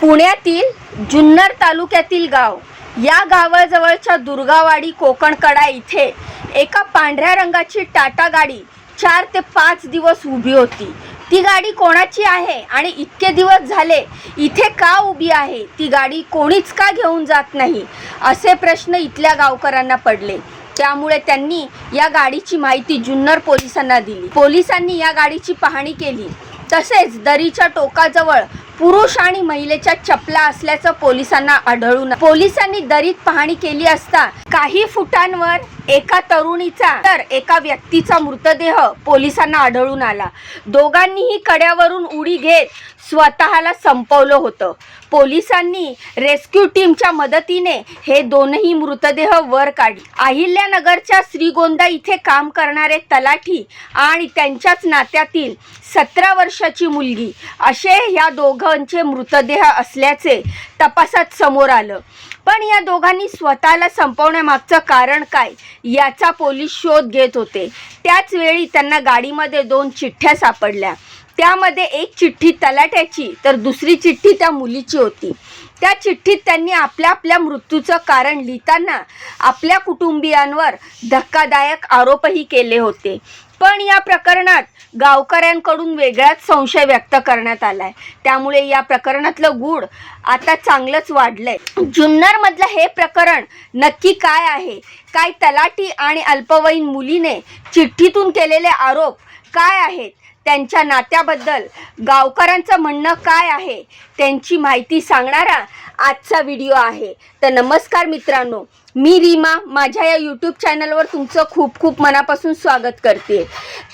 पुण्यातील जुन्नर तालुक्यातील गाव. या गावाजवळच्या दुर्गावाडी कोकणकडा इथे एका पांढऱ्या रंगाची टाटा गाडी चार ते पाच दिवस उभी होती. ती गाडी कोणाची आहे आणि इतके दिवस झाले इथे का उभी आहे? ती गाडी कोणीच का घेऊन जात नाही? असे प्रश्न इथल्या गावकऱ्यांना पडले. त्यामुळे त्यांनी या गाडीची माहिती जुन्नर पोलिसांना दिली. पोलिसांनी या गाडीची पाहणी केली. तसेच दरीच्या टोकाजवळ पुरुष आणि महिलेच्या चपला असल्याचं पोलिसांना आढळून पोलिसांनी दरीत पाहणी केली असता काही फुटांवर एका तरुणीचा तर एका व्यक्तीचा मृतदेह पोलिसांना आढळून आला. दोघांनीही कड्यावरून उडी घेत स्वतःला संपवलं होतं. पोलिसांनी रेस्क्यू टीमच्या मदतीने हे दोनही मृतदेह वर काढले. अहिल्यानगरच्या श्रीगोंदा इथे काम करणारे तलाठी आणि त्यांच्याच नात्यातील सतरा वर्षाची मुलगी असे ह्या दोघं दोघांचे मृतदेह असल्याचे तपासात समोर आलं. पण या दोघांनी स्वतःला संपवण्यामागचं कारण काय याचा पोलीस शोध घेत होते. त्याच वेळी त्यांना गाडीमध्ये दोन चिठ्ठ्या सापडल्या. त्यामध्ये एक चिठ्ठी तलाट्याची तर दुसरी चिठ्ठी त्या मुलीची होती. त्या चिठ्ठीत त्यांनी आपल्या आपल्या मृत्यूचं कारण लिहिताना आपल्या कुटुंबियांवर धक्कादायक आरोपही केले होते. पण या प्रकरणात गावकऱ्यांकडून वेगळाच संशय व्यक्त करण्यात आलाय. त्यामुळे या प्रकरणातलं गूढ आता चांगलंच वाढलंय. जुन्नरमधलं हे प्रकरण नक्की काय आहे? काय तलाठी आणि अल्पवयीन मुलीने चिठ्ठीतून केलेले आरोप काय आहेत? त्यांच्या नात्याबद्दल गावकऱ्यांचं म्हणणं काय आहे त्यांची माहिती सांगणारा आजचा व्हिडिओ आहे. तर नमस्कार मित्रांनो मी रीमा माझ्या या यूट्यूब चॅनलवर तुमचं खूप खूप मनापासून स्वागत करते.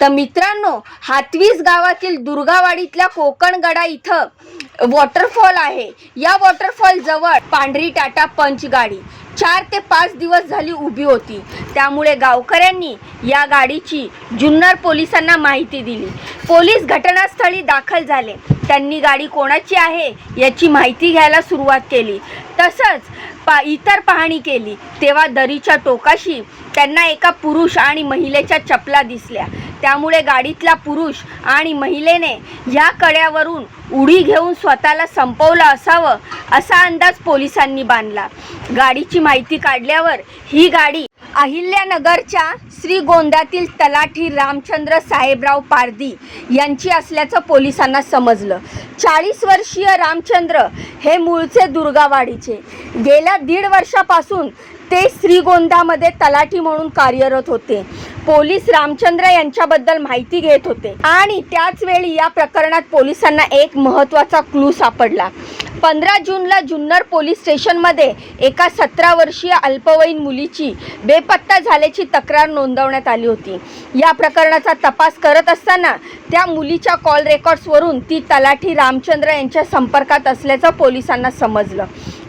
तर मित्रांनो हातवीस गावातील दुर्गावाडीतल्या कोकणगडा इथं वॉटरफॉल आहे. या वॉटरफॉल जवळ पांढरी टाटा पंचगाडी चार ते पाच दिवस झाली उभी होती. त्यामुळे गावकऱ्यांनी या गाडीची जुन्नर पोलिसांना माहिती दिली. पोलीस घटनास्थळी दाखल झाले. त्यांनी गाडी कोणाची आहे याची माहिती घ्यायला सुरुवात केली. तसंच पा इतर पाहणी केली. तेव्हा दरीच्या टोकाशी त्यांना एका पुरुष आणि महिलेच्या चपला दिसल्या. त्यामुळे गाडीतला पुरुष आणि महिलेने ह्या कड्यावरून उडी घेऊन स्वतःला संपवलं असावं असा अंदाज पोलिसांनी बांधला. गाडीची माहिती काढल्यावर ही गाडी अहिल्यानगरच्या श्रीगोंद्यातील तलाठी रामचंद्र साहेबराव पारदी यांची असल्याचं पोलिसांना समजलं. चाळीस वर्षीय रामचंद्र हे मूळचे दुर्गावाडीचे. गेल्या दीड वर्षापासून ते श्रीगोंदामध्ये तलाठी म्हणून कार्यरत होते. पोलीस रामचंद्र यांच्याबद्दल माहिती घेत होते. आणि त्याच वेळी या प्रकरणात पोलिसांना एक महत्त्वाचा क्लू सापडला. पंधरा जूनला जुन्नर पोलीस स्टेशनमध्ये एका सतरा वर्षीय अल्पवयीन मुलीची बेपत्ता झाल्याची तक्रार नोंदवण्यात आली होती. या प्रकरणाचा तपास करत असताना त्या मुलीच्या कॉल रेकॉर्ड्सवरून ती तलाठी रामचंद्र यांच्या संपर्कात असल्याचं पोलिसांना समजलं.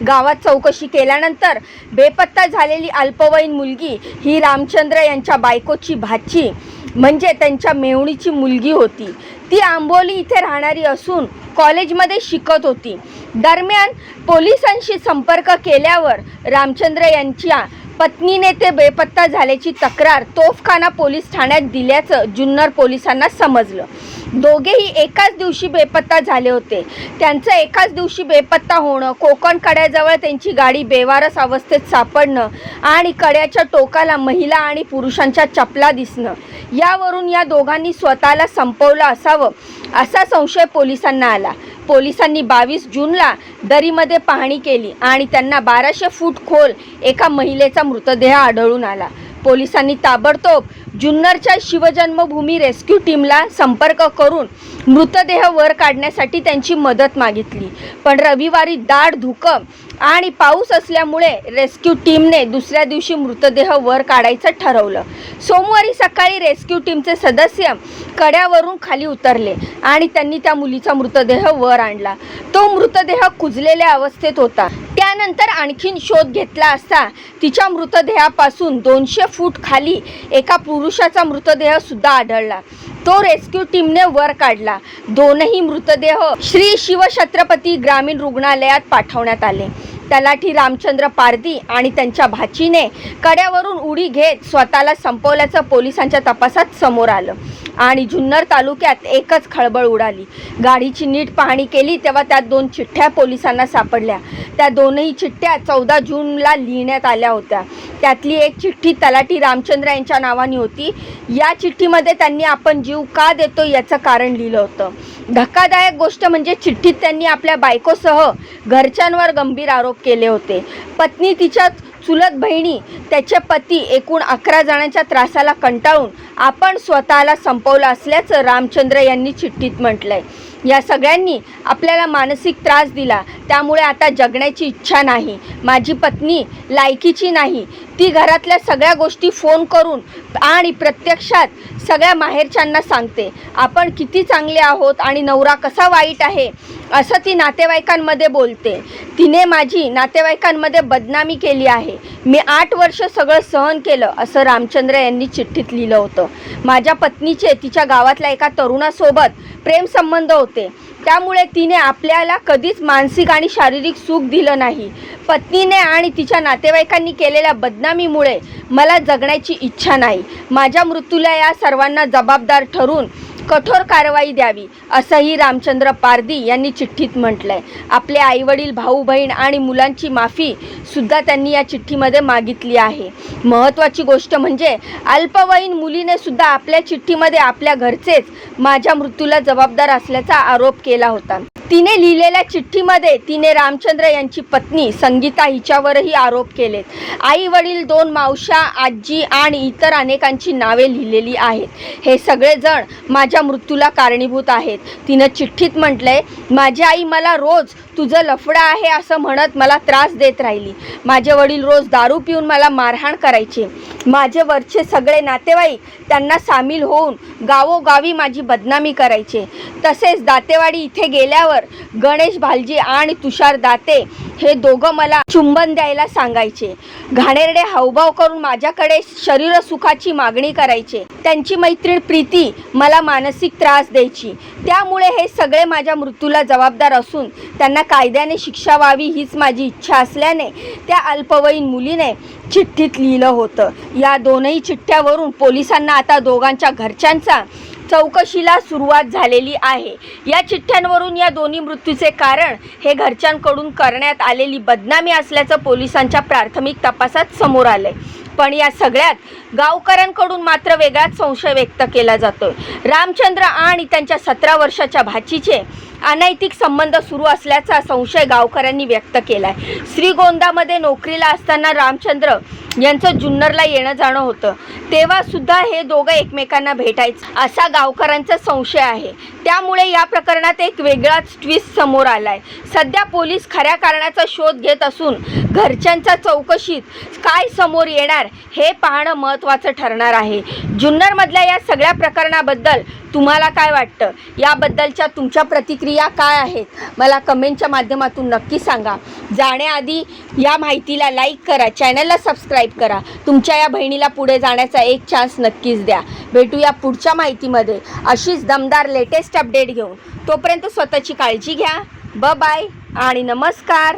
गावात चौकशी केल्यानंतर बेपत्ता झालेली अल्पवयीन मुलगी ही रामचंद्र यांच्या बायकोची भाची म्हणजे त्यांच्या मेवणीची मुलगी होती. ती आंबोली इथे राहणारी असून कॉलेजमध्ये शिकत होती. दरम्यान पोलिसांशी संपर्क केल्यावर रामचंद्र यांच्या पत्नीने ते बेपत्ता झाल्याची तक्रार तोफखाना पोलीस ठाण्यात दिल्याचं जुन्नर पोलिसांना समजलं. दोघेही एकाच दिवशी बेपत्ता झाले होते. त्यांचं एकाच दिवशी बेपत्ता होणं कोकण कड्याजवळ त्यांची गाडी बेवारस अवस्थेत सापडणं आणि कड्याच्या टोकाला महिला आणि पुरुषांच्या चपला दिसणं यावरून या दोघांनी स्वतःला संपवलं असावं असा संशय पोलिसांना आला. पोलिसांनी बावीस जूनला दरीमध्ये पाहणी केली आणि त्यांना बाराशे फूट खोल एका महिलेचा मृतदेह आढळून आला. पोलिसांनी ताबडतोब जुन्नरच्या शिवजन्मभूमी रेस्क्यू टीमला संपर्क करून मृतदेह वर काढण्यासाठी त्यांची मदत मागितली. पण रविवारी दाट धुकं आणि पाऊस असल्यामुळे रेस्क्यू टीमने दुसऱ्या दिवशी मृतदेह वर काढायचं ठरवलं. सोमवारी सकाळी रेस्क्यू टीमचे सदस्य कड्यावरून खाली उतरले आणि त्यांनी त्या मुलीचा मृतदेह वर आणला. तो मृतदेह कुजलेल्या अवस्थेत होता. त्यानंतर आणखीन शोध घेतला असता तिच्या मृतदेहापासून दोनशे फूट खाली एका पुरुषाचा मृतदेह सुद्धा आढळला. तो रेस्क्यू टीमने वर काढला. दोनही मृतदेह श्री शिवछत्रपती ग्रामीण रुग्णालयात पाठवण्यात आले. तलाठी रामचंद्र पारदी आणि त्यांच्या भाचीने कड्यावरून उडी घेत स्वतःला संपवल्याचं पोलिसांच्या तपासात समोर आलं. आणि जुन्नर तालुक्यात एकच खळबळ उडाली. गाडीची नीट पाहणी केली तेव्हा त्यात दोन चिठ्ठ्या पोलिसांना सापडल्या. त्या दोनही चिठ्ठ्या चौदा जूनला लिहिण्यात आल्या होत्या. त्यातली एक चिठ्ठी तलाठी रामचंद्र यांच्या नावाने होती. या चिठ्ठीमध्ये त्यांनी आपण जीव का देतो याचं कारण लिहिलं होतं. धक्कादायक गोष्ट म्हणजे चिठ्ठीत त्यांनी आपल्या बायकोसह घरच्यांवर गंभीर आरोप केले होते. पत्नी तिच्या चुलत बहिणी त्याचे पती एकूण अकरा जणांच्या त्रासाला कंटाळून आपण स्वतःला संपवलं असल्याचं रामचंद्र यांनी चिठ्ठीत म्हटलंय. या सगळ्यांनी आपल्याला मानसिक त्रास दिला त्यामुळे आता जगण्याची इच्छा नाही. माझी पत्नी लायकीची नाही. ती घरातल्या सगळ्या गोष्टी फोन करून आणि प्रत्यक्षात सगळ्या माहेरच्यांना सांगते. आपण किती चांगले आहोत आणि नवरा कसा वाईट आहे असं ती नातेवाईकांमध्ये बोलते. तिने माझी नातेवाईकांमध्ये बदनामी केली आहे. मी आठ वर्ष सगळं सहन केलं असं रामचंद्र यांनी चिठ्ठीत लिहिलं होतं. माझ्या पत्नीचे तिच्या गावातल्या एका तरुणासोबत प्रेमसंबंध होते. त्यामुळे तिने आपल्याला कधीच मानसिक आणि शारीरिक सुख दिलं नाही. पत्नीने आणि तिच्या नातेवाईकांनी केलेल्या बदनामीमुळे मला जगण्याची इच्छा नाही. माझ्या मृत्यूला या सर्वांना जबाबदार ठरून कठोर कारवाई द्यावी असंही रामचंद्र पारदी यांनी चिठ्ठीत म्हटलंय. आपले आईवडील भाऊ बहीण आणि मुलांची माफी सुद्धा त्यांनी या चिठ्ठीमध्ये मागितली आहे. महत्त्वाची गोष्ट म्हणजे अल्पवयीन मुलीने सुद्धा आपल्या चिठ्ठीमध्ये आपल्या घरचेच माझ्या मृत्यूला जबाबदार असल्याचा आरोप केला होता. तिने लिहिलेल्या चिठ्ठीमध्ये तिने रामचंद्र यांची पत्नी संगीता हिच्यावरही आरोप केलेत. आई वडील दोन मावशा आजी आणि इतर अनेकांची नावे लिहिलेली आहेत. हे सगळेजण माझ्या मृत्यूला कारणीभूत आहेत. तिनं चिठ्ठीत म्हटलंय माझी आई मला रोज तुझं लफडं आहे असं म्हणत मला त्रास देत राहिली. माझे वडील रोज दारू पिऊन मला मारहाण करायचे. माझे वरचे सगळे नातेवाईक त्यांना सामील होऊन गावोगावी माझी बदनामी करायचे. तसेच दातेवाडी इथे गेल्यावर गणेश भालजी आणि तुषार दाते हे दोघं मला चुंबन द्यायला सांगायचे. घाणेरडे हावभाव करून माझ्याकडे शरीर सुखाची मागणी करायचे. त्यांची मैत्रीण प्रीती मला मानसिक त्रास द्यायची. त्यामुळे हे सगळे माझ्या मृत्यूला जबाबदार असून त्यांना कायद्याने शिक्षा व्हावी हीच माझी इच्छा असल्याने त्या अल्पवयीन मुलीने चिठ्ठीत लिहिलं होतं. या दोनही चिठ्ठ्यावरून पोलिसांना आता दोघांच्या घरच्यांचा चौकशीला सुरुवात झालेली आहे. या चिठ्ठ्यांवरून या दोन्ही मृत्यूचे कारण हे घरच्यांकडून करण्यात आलेली बदनामी असल्याचं पोलिसांच्या प्राथमिक तपासात समोर आलंय. पण या सगळ्यात गावकऱ्यांकडून मात्र वेगळाच संशय व्यक्त केला जातोय. रामचंद्र आणि त्यांच्या सतरा वर्षाच्या भाचीचे अनैतिक संबंध सुरू असल्याचा संशय गावकऱ्यांनी व्यक्त केलाय. श्रीगोंदामध्ये नोकरीला असताना रामचंद्र यांचं जुन्नरला येणं जाणं होतं. तेव्हा सुद्धा हे दोघं एकमेकांना भेटायचं. असा गावकऱ्यांचा संशय आहे. त्यामुळे या प्रकरणात एक वेगळाच ट्विस्ट समोर आलाय. सध्या पोलीस खऱ्या कारणाचा शोध घेत असून घरच्यांच्या चौकशीत काय समोर येणार हे पाहणं महत्त्वाचं ठरणार आहे. जुन्नरमधल्या या सगळ्या प्रकरणाबद्दल तुम्हाला काय वाटतं? याबद्दलच्या तुमच्या प्रतिक्रिया काय आहेत? मला कमेंटच्या माध्यमातून नक्की सांगा. जाण्याआधी या माहितीला लाईक करा चॅनलला सबस्क्राईब करा. तुमच्या या बहिणीला पुढे जाण्याचा एक चान्स नक्कीच द्या. भेटूया पुढच्या माहितीमध्ये. अशीच दमदार लेटेस्ट अपडेट घेऊन. तोपर्यंत स्वतःची काळजी घ्या. ब बाय आणि नमस्कार.